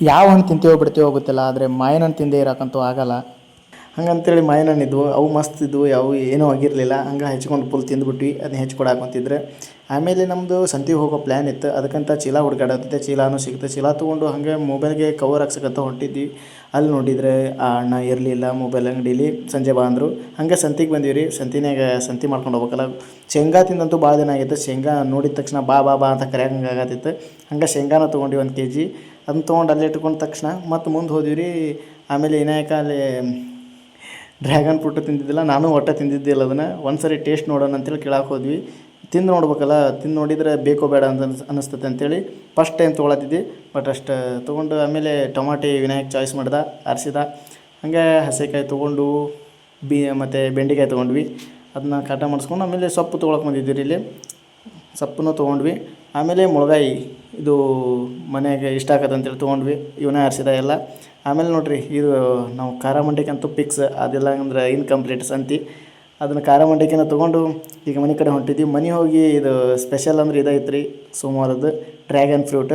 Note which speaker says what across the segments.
Speaker 1: ಯಾವ ಹಣ್ಣು ತಿಂತೀವೋ ಬಿಡ್ತೀವೋ ಗೊತ್ತಿಲ್ಲ, ಆದರೆ ಮಾಯನ ಹಣ್ಣು ತಿಂದೇ ಇರೋಕ್ಕಂತೂ ಆಗಲ್ಲ. ಹಂಗಂತೇಳಿ ಮಾಯನ ಹಣ್ಣು ಇದ್ವು, ಅವು ಮಸ್ತ್ ಇದ್ವು ಯಾವ ಏನೂ ಆಗಿರಲಿಲ್ಲ. ಹಂಗೆ ಹೆಚ್ಕೊಂಡು ಫುಲ್ ತಿಂದುಬಿಟ್ವಿ ಅದನ್ನ ಹೆಚ್ಕೊಡಾಕೊಂತಿದ್ರೆ ಆಮೇಲೆ ನಮ್ಮದು ಸಂತಿಗೆ ಹೋಗೋ ಪ್ಲ್ಯಾನ್ ಇತ್ತು, ಅದಕ್ಕಂತ ಚೀಲ ಹುಡುಗಾಡತ್ತೆ ಚೀಲಾನು ಸಿಗುತ್ತೆ ಚೀಲ ತೊಗೊಂಡು ಹಾಗೆ ಮೊಬೈಲ್ಗೆ ಕವರ್ ಹಾಕ್ಸಕ್ಕಂತ ಹೊಂಟಿದ್ವಿ. ಅಲ್ಲಿ ನೋಡಿದರೆ ಆ ಅಣ್ಣ ಇರಲಿಲ್ಲ ಮೊಬೈಲ್ ಅಂಗಡೀಲಿ. ಸಂಜೆ ಬಾ ಅಂದರು. ಹಂಗೆ ಸಂತಿಗೆ ಬಂದೀವಿ ರೀ. ಸಂತಿನಾಗ ಸಂತಿ ಮಾಡ್ಕೊಂಡು ಹೋಗ್ಬೇಕಲ್ಲ. ಶೇಂಗಾ ತಿಂದಂತೂ ಭಾಳ ದಿನ ಆಗಿತ್ತು. ಶೇಂಗಾ ನೋಡಿದ ತಕ್ಷಣ ಬಾ ಬಾ ಬಾ ಅಂತ ಕರೆಯಂಗೆ ಹಂಗೆ ಶೇಂಗಾನ ತೊಗೊಂಡ್ವಿ ಒಂದು ಕೆ ಜಿ ಅದನ್ನ ತೊಗೊಂಡು ಅಲ್ಲಿ ಇಟ್ಕೊಂಡ ತಕ್ಷಣ ಮತ್ತು ಮುಂದೆ ಹೋದ್ವಿ ರೀ. ಆಮೇಲೆ ವಿನಾಯಕ ಅಲ್ಲಿ ಡ್ರ್ಯಾಗನ್ ಫ್ರೂಟ್ ತಿಂದಿದ್ದಿಲ್ಲ, ನಾನು ಒಟ್ಟು ತಿಂದಿದ್ದಿಲ್ಲ ಅದನ್ನು. ಒಂದು ಸರಿ ಟೇಸ್ಟ್ ನೋಡೋಣ ಅಂತೇಳಿ ಕೇಳಕ್ಕೆ ಹೋದ್ವಿ. ತಿಂದು ನೋಡ್ಬೇಕಲ್ಲ, ತಿಂದು ನೋಡಿದರೆ ಬೇಕೋ ಬೇಡ ಅಂತ ಅನ್ಸ್ ಅನ್ನಿಸ್ತತೆ ಅಂತೇಳಿ ಫಸ್ಟ್ ಟೈಮ್ ತೊಗೊಳತ್ತಿದ್ದೆ. ಬಟ್ ಅಷ್ಟು ತೊಗೊಂಡು ಆಮೇಲೆ ಟೊಮಾಟಿ ವಿನಾಯಕ್ ಚಾಯ್ಸ್ ಮಾಡ್ದ, ಆರಿಸಿದ. ಹಾಗೆ ಹಸೆಕಾಯಿ ತೊಗೊಂಡು, ಬಿ, ಮತ್ತು ಬೆಂಡೆಕಾಯಿ ತೊಗೊಂಡ್ವಿ. ಅದನ್ನ ಕಾಟ ಮಾಡಿಸ್ಕೊಂಡು ಆಮೇಲೆ ಸೊಪ್ಪು ತೊಗೊಳಕ್ಕೆ ಬಂದಿದ್ದೀರಿ ಇಲ್ಲಿ. ಸೊಪ್ಪನ್ನು ತೊಗೊಂಡ್ವಿ. ಆಮೇಲೆ ಮುಳಗಾಯಿ, ಇದು ಮನೆಗೆ ಇಷ್ಟ ಆಗತ್ತೆ ಅಂತೇಳಿ ತೊಗೊಂಡ್ವಿ. ಇವನೇ ಆರಿಸಿದ ಎಲ್ಲ. ಆಮೇಲೆ ನೋಡಿರಿ, ಇದು ನಾವು ಖಾರ ಮಂಡಕ್ಕಂತೂ ಪಿಕ್ಸ್ ಅದೆಲ್ಲ ಅಂದ್ರೆ ಇನ್ಕಂಪ್ಲೀಟ್ ಸಂತಿ. ಅದನ್ನು ಖಾರ ಮಂಡಕ್ಕಿನ ತೊಗೊಂಡು ಈಗ ಮನೆ ಕಡೆ ಹೊಂಟಿದ್ವಿ. ಮನೆ ಹೋಗಿ ಇದು ಸ್ಪೆಷಲ್ ಅಂದ್ರೆ ಇದಾಯ್ತು ರೀ ಸೋಮವಾರದ್ದು ಡ್ರ್ಯಾಗನ್ ಫ್ರೂಟ್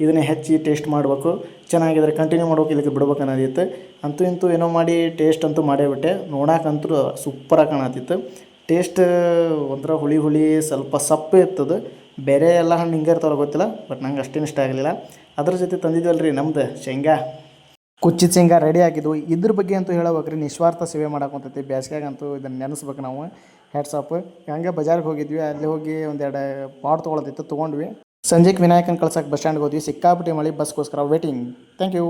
Speaker 1: ಇದನ್ನ ಹೆಚ್ಚಿ ಟೇಸ್ಟ್ ಮಾಡಬೇಕು. ಚೆನ್ನಾಗಿದ್ರೆ ಕಂಟಿನ್ಯೂ ಮಾಡ್ಬೇಕು ಇದಕ್ಕೆ ಬಿಡ್ಬೇಕು ಅನ್ನೋದಿತ್ತು. ಅಂತೂ ಇಂತೂ ಏನೋ ಮಾಡಿ ಟೇಸ್ಟ್ ಅಂತೂ ಮಾಡೇಬಿಟ್ಟೆ ಬಿಟ್ಟೆ. ನೋಡಕ್ಕಂತೂ ಸೂಪರಾಗಿ ಕಾಣತ್ತಿತ್ತು. ಟೇಸ್ಟ್, ಒಂಥರ ಹುಳಿ ಹುಳಿ, ಸ್ವಲ್ಪ ಸಪ್ಪೆ ಇರ್ತದೆ. ಬೇರೆ ಎಲ್ಲ ಹಣ್ಣು ಹಿಂಗೆ ಇರ್ತಾವೆ ಗೊತ್ತಿಲ್ಲ, ಬಟ್ ನಂಗೆ ಅಷ್ಟೇನು ಇಷ್ಟ ಆಗಲಿಲ್ಲ. ಅದ್ರ ಜೊತೆ ತಂದಿದ್ವಲ್ಲ ರೀ ನಮ್ದು ಶೇಂಗಾ. ಕುಚ್ಚಿದ ಶೇಂಗಾ ರೆಡಿ ಆಗಿದ್ವು. ಇದ್ರ ಬಗ್ಗೆ ಅಂತೂ ಹೇಳಬೇಕು ರೀ ನಿಸ್ವಾರ್ಥ ಸೇವೆ ಮಾಡಕ್ಕಂತೈತಿ ಬೇಸಿಗೆಗಂತೂ ಇದನ್ನು ನೆನೆಸ್ಬೇಕು ನಾವು. ಹೆಡ್ಸಾಪ್ ಹಂಗೆ ಬಜಾರ್ಗೆ ಹೋಗಿದ್ವಿ. ಅಲ್ಲಿ ಹೋಗಿ ಒಂದೆರಡು ಪಾಟ್ ತೊಗೊಳೋದಿತ್ತು, ತೊಗೊಂಡ್ವಿ. ಸಂಜೆಗೆ ವಿನಾಯಕನ ಕಳ್ಸಕ್ಕೆ ಬಸ್ ಸ್ಟ್ಯಾಂಡ್ಗೆ ಹೋದ್ವಿ. ಸಿಕ್ಕಾಪಟ್ಟಿ ಮಳೆ, ಬಸ್ಗೋಸ್ಕರ ವೇಟಿಂಗ್ ಥ್ಯಾಂಕ್ ಯು